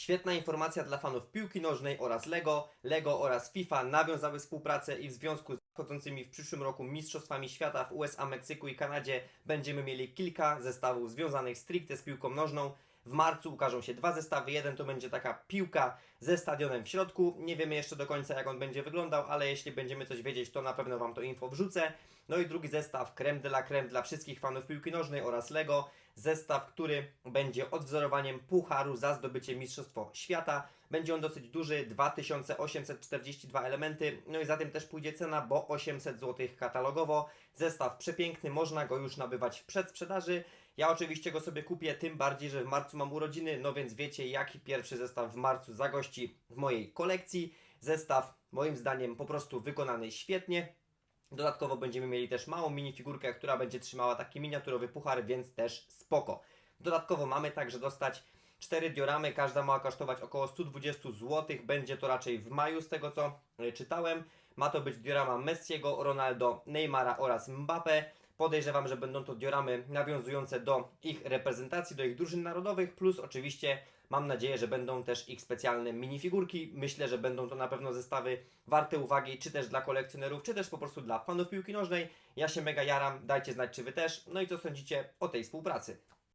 Świetna informacja dla fanów piłki nożnej oraz Lego. Lego oraz FIFA nawiązały współpracę i w związku z nadchodzącymi w przyszłym roku Mistrzostwami Świata w USA, Meksyku i Kanadzie będziemy mieli kilka zestawów związanych stricte z piłką nożną. W marcu ukażą się dwa zestawy. Jeden to będzie taka piłka ze stadionem w środku. Nie wiemy jeszcze do końca jak on będzie wyglądał, ale jeśli będziemy coś wiedzieć, to na pewno Wam to info wrzucę. No i drugi zestaw creme de la creme dla wszystkich fanów piłki nożnej oraz Lego. Zestaw, który będzie odwzorowaniem pucharu za zdobycie Mistrzostwo Świata. Będzie on dosyć duży, 2842 elementy, no i za tym też pójdzie cena, bo 800 zł katalogowo. Zestaw przepiękny, można go już nabywać w przedsprzedaży. Ja oczywiście go sobie kupię, tym bardziej, że w marcu mam urodziny, no więc wiecie jaki pierwszy zestaw w marcu zagości w mojej kolekcji. Zestaw moim zdaniem po prostu wykonany świetnie. Dodatkowo będziemy mieli też małą minifigurkę, która będzie trzymała taki miniaturowy puchar, więc też spoko. Dodatkowo mamy także dostać cztery dioramy, każda ma kosztować około 120 zł. Będzie to raczej w maju, z tego co y, czytałem. Ma to być diorama Messiego, Ronaldo, Neymara oraz Mbappe. Podejrzewam, że będą to dioramy nawiązujące do ich reprezentacji, do ich drużyn narodowych, plus oczywiście mam nadzieję, że będą też ich specjalne minifigurki. Myślę, że będą to na pewno zestawy warte uwagi, czy też dla kolekcjonerów, czy też po prostu dla fanów piłki nożnej. Ja się mega jaram, dajcie znać, czy Wy też. No i co sądzicie o tej współpracy.